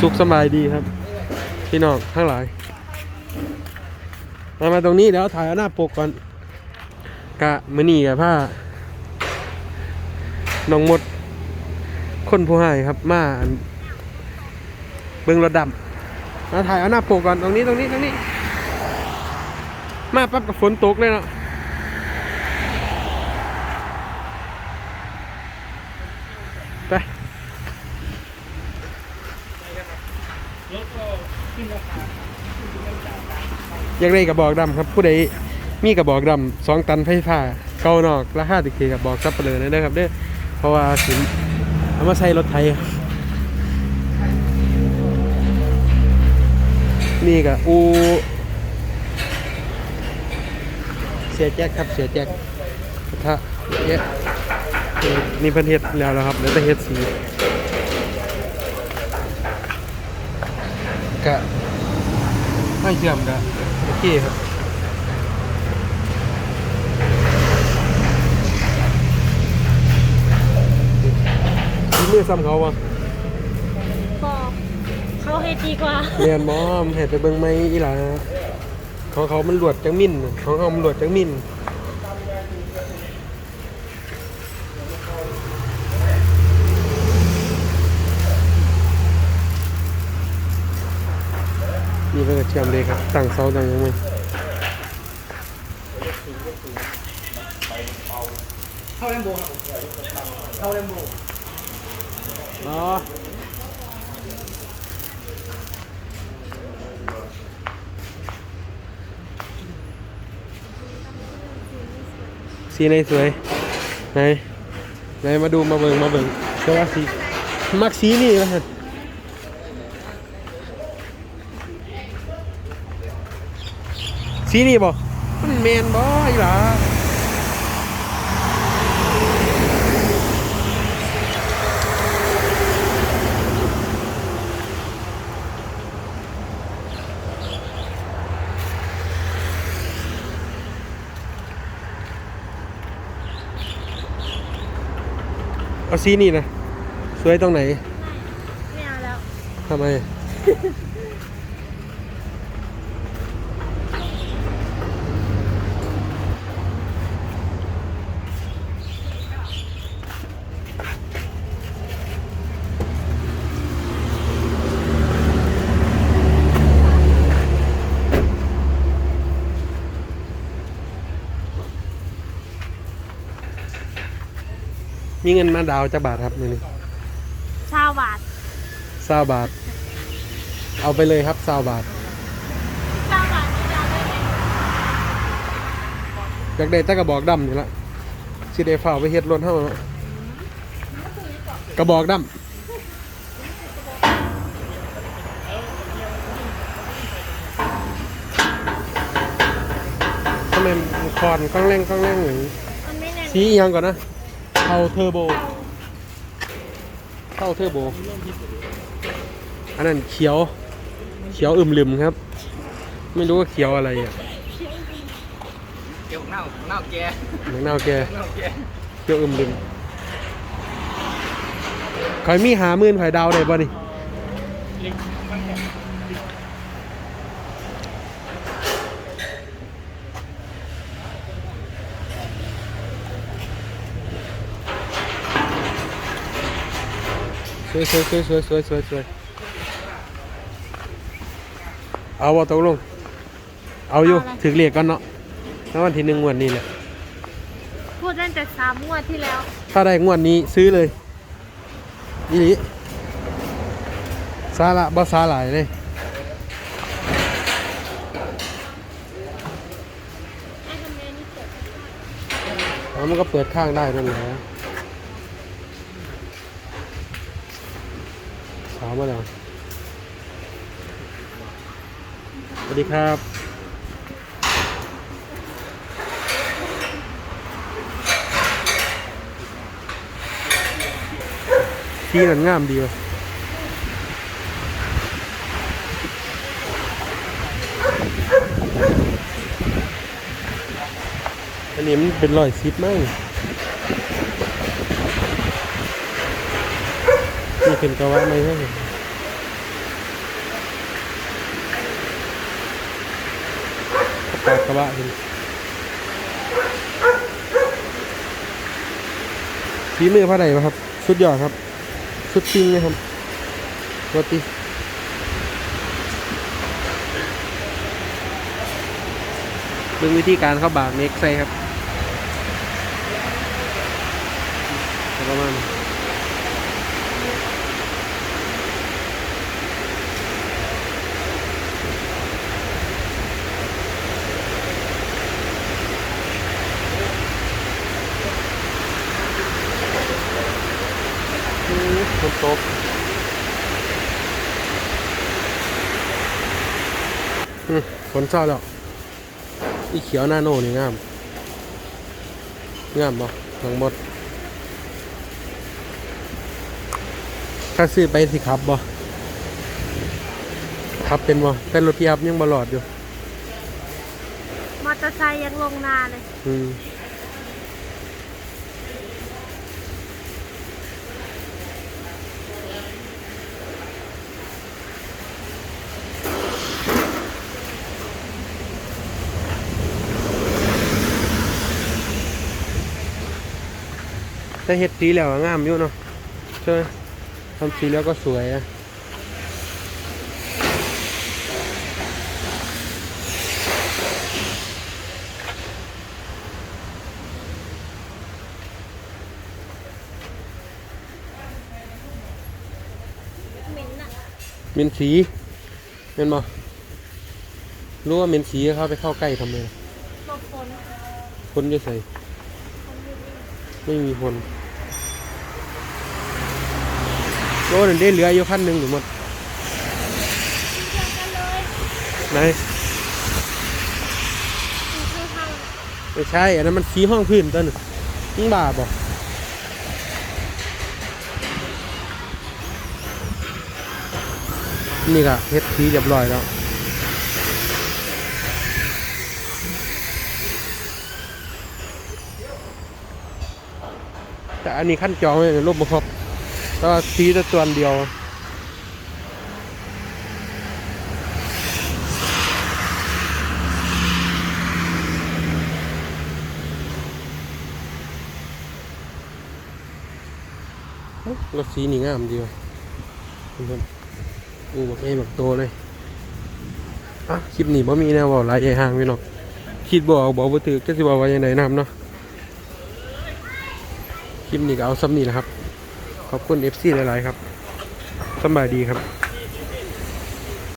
สุขสบายดีครับ พี่น้องทั้งหลาย มามาตรงนี้เดี๋ยวถ่ายเอาหน้าปกก่อนกะมือนี่กับผ้าน้องมด คนผู้ให้ครับ มาเบิ้งรถดำมาถ่ายเอาหน้าปกก่อนตรงนี้ตรงนี้ตรงนี้ มาปั๊บกับฝนตกเลยเนาะ อยากได้กระบอกดำครับผู้ใดมีกระบอกดำสองตันไฟฟ้าเก่านอกราคาติดเคกับบอกซับเปลือนะเด้อครับเด้อเพราะว่าสินเอามาใช้รถไทยนี่กับอูเสียแจ็คครับเสียแจ็คกระทะเยอะนี่เพิ่นเฮ็ดแล้วนะครับแล้วแต่เฮ็ดสี กะไม่เชื่อมกันโอเคครับมีมือซ้ำเขาวะบอกเขาให้ดีกว่าเรียนหมอมเห็ดไปเบิ่งไหมอีหล่ะของเขามันหลวดจังมิ่นของเขามันหลวดจังมิ่น นี่เป็นกระเทียมเลยครับตั้งเสาตั้งยังไงเข้าแลมโบครับเข้าแลมโบอ๋อสีไหนสวย ไหน ไหนมาดูมาเบิ่งมาเบิ่งแต่ว่าสีมักสีนี่นะฮะ สีนี่บ่มันแมนบ่อีหล่ะเอาสีนี่นะ สวยตรงไหน ไม่เอาแล้วทำไม มีเงินมาดาวจะบาทครับนี่นี่ชาวบาทซาบาท เอาไปเลยครับซาบาทชาวบาทนี่เราได้ไหมอยากได้แตะกระบอกดำนี่ละสิได้ฝ้าวไปเฮ็ดรถเฮาเนาะกระบอกดำทำไมมันคอนข้างแรงข้างแรงอย่างนี้มันไม่แน่นสีอีหยังก่อนนะ เทาเทอร์โบเทาเทอร์โบ อันนั้นเขียว เขียวอึมลืมครับ ไม่รู้ว่าเขียวอะไรอะเกี่ยวเน่าเน่าแกหนังนาวแกเน่าแกเขียวอึมลืมคอยมีหาหมื่นข่อยดาวได้บ่นี่ส วยสวยสวยสวยสวยสวยสวยเอาว่าตกลง เอาอยู่ถึงเรียกกันเนาะแล้ววันที่หนึ่งงวันนี้แหละพูดตั้งแต่สามงวดที่แล้ว ถ้าได้งวดนี้ซื้อเลยนี่ลิซาละบ่ซาหลายเลย ไอ้ทำไมนี่เกิด อ๋อมันก็เปิดข้างได้นั่นแหละาวมาแล้วสวัสดีครับที่นั่นงามดีว่ะอันนี้มันเป็นรอยซิปมั้ง เห็นกระวะไม่ใช่ปากกระวะขึ้นฝีมือผ้าไหนครับ สุดยอดครับ สุดจริงนะครับปกติเรื่องวิธีการเข้าบาเม็กไซครับประมาณ ฝนเศร้าแล้วอีเขียวหน้าโน่นี่งาม งามบ่ทั้งหมดถ้าซื้อไปสิครับบ่ขับเป็นบ่แต่รถพี่อัพยังบ่หลอดอยู่ มอเตอร์ไซค์ยังลงนาเลย อืม แต่เฮ็ดสีแล้วอะงามอยู่เนาะใช่ไหมทำสีแล้วก็สวยนะเหม็นอะเมนสีเมนบ่รู้ว่าเมนสีเขาไปเข้าใกล้ทำไมหลบฝนคนจะใส่ฝนอยู่นี่ไม่มีคน โลนึงได้เหลืออยู่พันหนึ่งหรือหมดไหนไม่ใช่ อันนั้นมันสีห้องพื้นต้นงมึงบ้าบ่นี่ก็เฮ็ดสีเรียบร้อยแล้วแต่อันนี้ขั้นจองไว้ในรูปบุครบ แต่ว่าสีแต่ตัวเดียว รถสีนี่งามดีว่ะเพื่อนๆอู้แบบไอ้แบบโตเลยอะคลิปนี้บ่มีแนวบอกหลายใหญ่ห่างพี่น้องคิดบอาบอกบ่ถือก็สิบอกว่าย่างไรนำเนาะคลิปนี้ก็เอาซ้ำนี่แหละครับ ขอบคุณ FC หลาย ๆ ครับสบายดีครับ